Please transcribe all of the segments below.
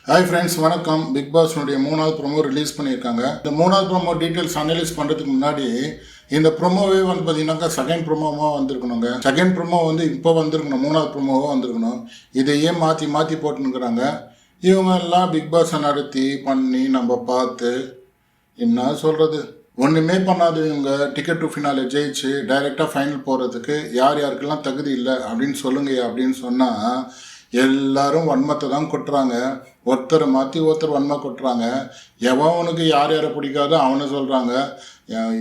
Hi friends வணக்கம். Big பாஸ்னுடைய மூணாவது ப்ரொமோ ரிலீஸ் பண்ணியிருக்காங்க. இந்த மூணாவது ப்ரோமோ டீட்டெயில்ஸ் அனலைஸ் பண்ணுறதுக்கு முன்னாடி இந்த ப்ரோமோவே வந்து பார்த்தீங்கன்னாக்கா செகண்ட் ப்ரோமோவாக வந்திருக்கணுங்க. செகண்ட் ப்ரோமோ வந்து இப்போ வந்திருக்கணும். மூணாவது ப்ரோமோவாக வந்திருக்கணும். இதை ஏன் மாற்றி மாற்றி போட்டுனுக்குறாங்க இவங்க எல்லாம் பிக் பாஸை நடத்தி பண்ணி நம்ம பார்த்து என்ன சொல்கிறது ஒன்றுமே பண்ணாது இவங்க டிக்கெட் டு ஃபினாலே ஜெயிச்சு டைரெக்டாக ஃபைனல் போகிறதுக்கு யார் யாருக்கெல்லாம் தகுதி இல்லை அப்படின்னு சொல்லுங்க அப்படின்னு சொன்னால் எல்லாரும் வன்மத்தை தான் கொட்டுறாங்க. ஒருத்தரை மாற்றி ஒருத்தர் வன்மை கொட்டுறாங்க. எவனுக்கு யார் யாரை பிடிக்காதோ அவனை சொல்கிறாங்க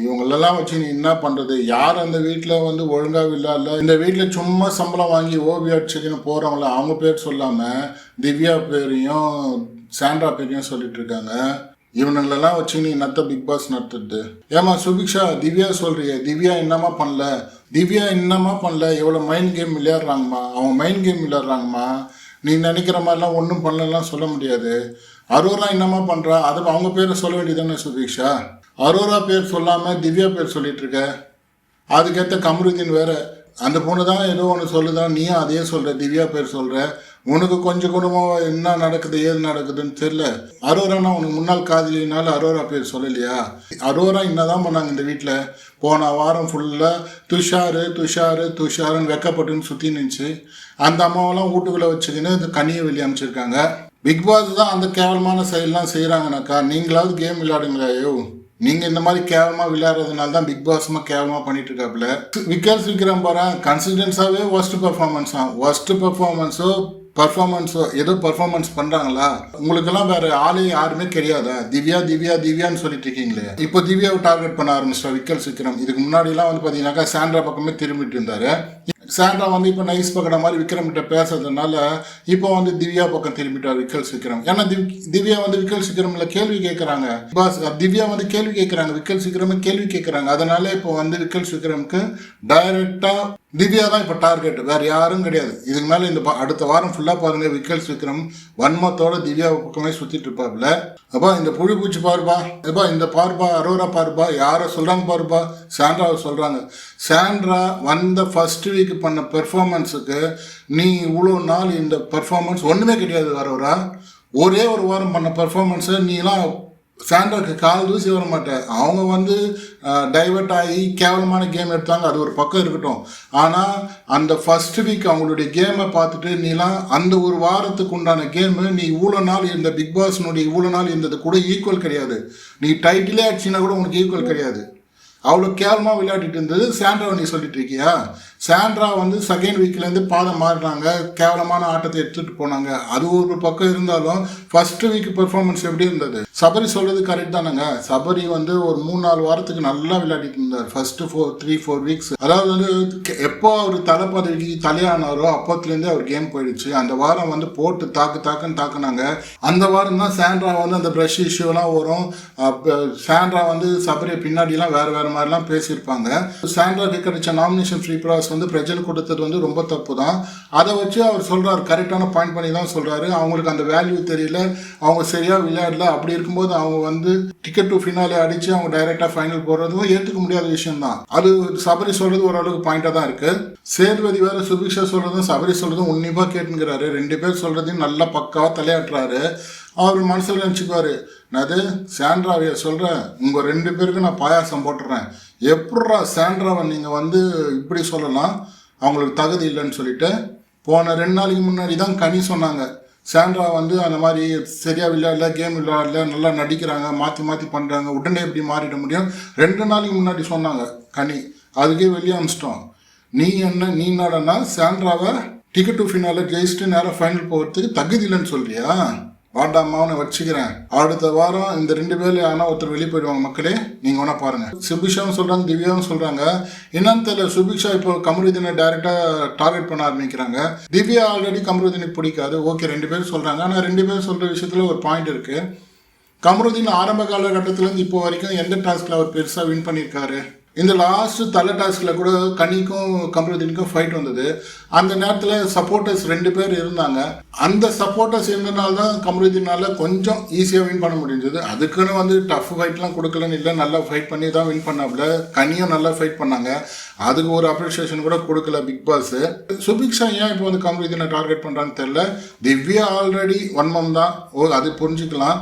இவங்களெல்லாம் வச்சு நீ என்ன பண்ணுறது யார் அந்த வீட்டில் வந்து ஒழுங்காக இல்லாத இந்த வீட்டில் சும்மா சம்பளம் வாங்கி ஓவிய அடிச்சுக்கின்னு போகிறவங்கள அவங்க பேர் சொல்லாமல் திவ்யா பேரையும் சாண்ட்ரா பேரையும் சொல்லிட்டு இருக்காங்க. இவனுங்களெல்லாம் வச்சு நீ நத்த பிக் பாஸ் நடத்துறது? ஏமா சுபிக்ஷா திவ்யா சொல்றியே. திவ்யா என்னமா பண்ணல? திவ்யா என்னம்மா பண்ணல? எவ்வளோ மைண்ட் கேம் விளையாடுறாங்கம்மா. அவங்க மைண்ட் கேம் விளையாடுறாங்கம்மா. நீ நினைக்கிற மாதிரிலாம் ஒன்றும் பண்ணலாம் சொல்ல முடியாது. அரோரா என்னம்மா பண்ணுறா அது அவங்க பேரை சொல்ல வேண்டியதானே சுபிக்ஷா அரோரா பேர் சொல்லாமல் திவ்யா பேர் சொல்லிட்டு இருக்க. அதுக்கேற்ற கமருதீன் வேற. அந்த பொண்ணு தான் ஏதோ ஒன்று சொல்லுதான். நீயும் அதையே சொல்கிற திவ்யா பேர் சொல்கிற உனக்கு கொஞ்சம் குடும்பம் என்ன நடக்குது ஏது நடக்குதுன்னு தெரியல. அரோரானா உனக்கு முன்னாள் காதலினால அரோரா பேர் சொல்லலையா? அரோரா என்னதான் பண்ணாங்க இந்த வீட்டில் போன வாரம் ஃபுல்லாக துஷாரு துஷாரு துஷாருன்னு வெக்கப்பட்டுன்னு சுற்றி நின்றுச்சு அந்த அம்மாவெல்லாம் வீட்டுக்குள்ளே வச்சுக்கின்னு இந்த கனியை வெளியே அமைச்சிருக்காங்க பிக் பாஸ் தான் அந்த கேவலமான செயல்லாம் செய்கிறாங்கனாக்கா நீங்களாவது கேம் விளையாடுங்களா ஐயோ. நீங்கள் இந்த மாதிரி கேவலமாக விளையாடுறதுனால தான் பிக் பாஸ்மாக கேவலமாக பண்ணிட்டு இருக்காப்புல விக்கல்ஸ் விக்ரம் பாரு கன்சிஸ்டன்ஸாகவே ஒஸ்ட் பெர்ஃபார்மன்ஸ் தான் ஒஸ்ட் பெர்ஃபார்மன்ஸோ பர்ஃபார்மன்ஸோ ஏதோ பர்ஃபார்மன்ஸ் பண்ணுறாங்களா உங்களுக்கெல்லாம் வேற ஆளே யாருமே தெரியாதா? திவ்யா திவ்யா திவ்யான்னு சொல்லிட்டு இருக்கீங்களே. இப்போ திவ்யாவை டார்கெட் பண்ண ஆரம்பிச்சிட்டா விக்கல் சிக்கிரம். இதுக்கு முன்னாடிலாம் வந்து பார்த்தீங்கன்னாக்கா சாண்ட்ரா பக்கமே திரும்பிட்டு இருந்தார். சாண்ட்ரா வந்து இப்போ நைஸ் பக்கட மாதிரி விக்ரம் கிட்ட பேசுறதுனால இப்போ வந்து திவ்யா பக்கம் திரும்பிட்டார் விக்கல் சிக்கிரம். ஏன்னா திவ் திவ்யா வந்து விக்கல் சிக்கிரமில் கேள்வி கேட்குறாங்க பாஸ் திவ்யா வந்து கேள்வி கேட்குறாங்க விக்கல் சிக்கிரமே கேள்வி கேட்குறாங்க அதனால இப்போ வந்து விக்கல் சிக்கிரமுக்கு டைரக்டா திவ்யா தான் இப்போ டார்கெட் வேறு யாரும் கிடையாது. இதுக்கு மேலே இந்த அடுத்த வாரம் ஃபுல்லாக பாருங்கள் விக்கல்ஸ் விக்ரம் வன்மத்தோட திவ்யா பக்கமே சுற்றிட்டு இருப்பாப்ல. அப்பா இந்த புழு பூச்சி பாருப்பா. அப்பா இந்த பார்ப்பா அரோரா பார்ப்பா. யாரை சொல்கிறாங்க பாருப்பா. சாண்ட்ராவை சொல்கிறாங்க சாண்ட்ரா வந்த ஃபர்ஸ்ட் வீக் பண்ண பெர்ஃபார்மன்ஸுக்கு நீ இவ்வளோ நாள் இந்த பெர்ஃபார்மன்ஸ் ஒன்றுமே கிடையாது வரவரா ஒரே ஒரு வாரம் பண்ண பெர்ஃபார்மன்ஸை நீலாம் சாண்ட்ராக்கு கால் தூசி வர மாட்டேன். அவங்க வந்து டைவர்ட் ஆகி கேவலமான கேம் எடுத்தாங்க. அது ஒரு பக்கம் இருக்கட்டும். ஆனால் அந்த ஃபர்ஸ்ட் வீக் அவங்களுடைய கேமை பார்த்துட்டு நீலாம் அந்த ஒரு வாரத்துக்கு உண்டான கேமு நீ இவ்வளோ நாள் இருந்த பிக் பாஸ்னுடைய இவ்வளோ நாள் இருந்தது கூட ஈக்குவல் கிடையாது. நீ டைட்டிலே ஆச்சுன்னா கூட உனக்கு ஈக்குவல் கிடையாது. அவ்வளோ கேவலமாக விளையாடிட்டு இருந்தது சாண்ட்ராவை நீ சொல்லிட்டு இருக்கியா? சாண்ட்ரா வந்து செகண்ட் வீக்லேருந்து பாதம் மாறினாங்க. கேவலமான ஆட்டத்தை எடுத்துகிட்டு போனாங்க. அது ஒரு பக்கம் இருந்தாலும் ஃபர்ஸ்ட் வீக் பெர்ஃபார்மன்ஸ் எப்படி இருந்தது? சபரி சொல்கிறது கரெக்ட் தானேங்க. சபரி வந்து ஒரு மூணு நாலு வாரத்துக்கு நல்லா விளையாடிட்டு இருந்தார். First four three four weeks அதாவது வந்து எப்போ அவர் தலை பதவிக்கு தலையானாரோ அப்போத்துலேருந்தே அவர் கேம் போயிடுச்சு. அந்த வாரம் வந்து போட்டு தாக்கு தாக்குன்னு தாக்குனாங்க. அந்த வாரம் தான் சாண்ட்ரா வந்து அந்த ப்ரஷ் இஷ்யூலாம் வரும். அப்போ சாண்ட்ரா வந்து சபரியை பின்னாடிலாம் வேறு வேறு மாதிரிலாம் பேசியிருப்பாங்க. சாண்ட்ராக்கு கிடைச்ச நாமினேஷன் ஃப்ரீ ப்ராஸ் வந்து பிரஜல் கொடுத்தது வந்து ரொம்ப தப்பு தான் அதை வச்சு அவர் சொல்கிறார் கரெக்டான பாயிண்ட் பண்ணி தான் சொல்கிறாரு அவங்களுக்கு அந்த வேல்யூ தெரியல அவங்க சரியாக விளையாடல. அப்படி இருக்கும்போது அவங்க வந்து டிக்கெட் டு ஃபினாலே அடித்து அவங்க டைரெக்டாக ஃபைனல் போடுறதும் ஏற்றுக்க முடியாத விஷயம் தான் அது சபரி சொல்கிறது ஓரளவுக்கு பாயிண்ட்டாக தான் இருக்குது சேர்வதி வேறு சுபிக்ஷா சொல்கிறதும் சபரி சொல்கிறதும் உன்னிப்பாக கேட்டுங்கிறாரு ரெண்டு பேர் சொல்கிறதையும் நல்லா பக்காவாக தலையாட்டுறாரு. அவர் மனசில் நினச்சிக்குவாரு. அது சாண்ட்ராவைய சொல்கிறேன் உங்கள் ரெண்டு பேருக்கு நான் பாயாசம் போட்டுறேன். எப்பட்றா சாண்ட்ராவை நீங்கள் வந்து இப்படி சொல்லலாம்? அவங்களுக்கு தகுதி இல்லைன்னு சொல்லிட்டு போன ரெண்டு நாளைக்கு முன்னாடி தான் கனி சொன்னாங்க. சாண்ட்ரா வந்து அந்த மாதிரி சரியாக விளையாடல கேம் விளையாடல நல்லா நடிக்கிறாங்க மாற்றி மாற்றி பண்ணுறாங்க உடனே எப்படி மாறிட முடியும். ரெண்டு நாளைக்கு முன்னாடி சொன்னாங்க கனி. அதுக்கே வெளியே அனுப்பிச்சிட்டோம். நீ என்ன நீ என்னடனா சாண்ட்ராவை டிக்கெட் டு ஃபினால ஜெயிச்சுட்டு நேராக ஃபைனல் போகிறதுக்கு தகுதி இல்லைன்னு சொல்றியா? வாண்டாம்மா வச்சுக்கிறேன். அடுத்த வாரம் இந்த ரெண்டு பேர்ல ஆனால் ஒருத்தர் வெளியே போயிடுவாங்க மக்களே நீங்க வேணா பாருங்க. சுபிக்ஷாவும் சொல்றாங்க திவ்யாவும் சொல்றாங்க. என்னன்னு தெரியல சுபிக்ஷா இப்போ கமருதினை டைரக்டா டார்கெட் பண்ண ஆரம்பிக்கிறாங்க. திவ்யா ஆல்ரெடி கமருதினை பிடிக்காது. ஓகே ரெண்டு பேரும் சொல்றாங்க. ஆனால் ரெண்டு பேரும் சொல்ற விஷயத்துல ஒரு பாயிண்ட் இருக்கு. கமருதீன் ஆரம்ப காலகட்டத்திலேருந்து இப்போ வரைக்கும் எந்த டாஸ்கில் அவர் பெருசாக வின் பண்ணியிருக்காரு? இந்த லாஸ்ட் தலை டாஸ்கில் கூட கனிக்கும் கமருதீனுக்கும் ஃபைட் வந்தது. அந்த நேரத்தில் சப்போர்ட்டர்ஸ் ரெண்டு பேர் இருந்தாங்க. அந்த சப்போர்ட்டர்ஸ் இருந்தனால தான் கமருதீனால கொஞ்சம் ஈஸியாக வின் பண்ண முடிஞ்சது. அதுக்குன்னு வந்து டஃப் ஃபைட்லாம் கொடுக்கலன்னு இல்லை நல்லா ஃபைட் பண்ணி தான் வின் பண்ணாப்புல. கனியும் நல்லா ஃபைட் பண்ணாங்க. அதுக்கு ஒரு அப்ரிஷியேஷன் கூட கொடுக்கல பிக் பாஸ் சுபிக்ஷா ஏன் இப்போ வந்து கமருதீனை டார்கெட் பண்ணுறான்னு தெரில திவ்யா ஆல்ரெடி ஒன் மம் தான். ஓ அது புரிஞ்சுக்கலாம்.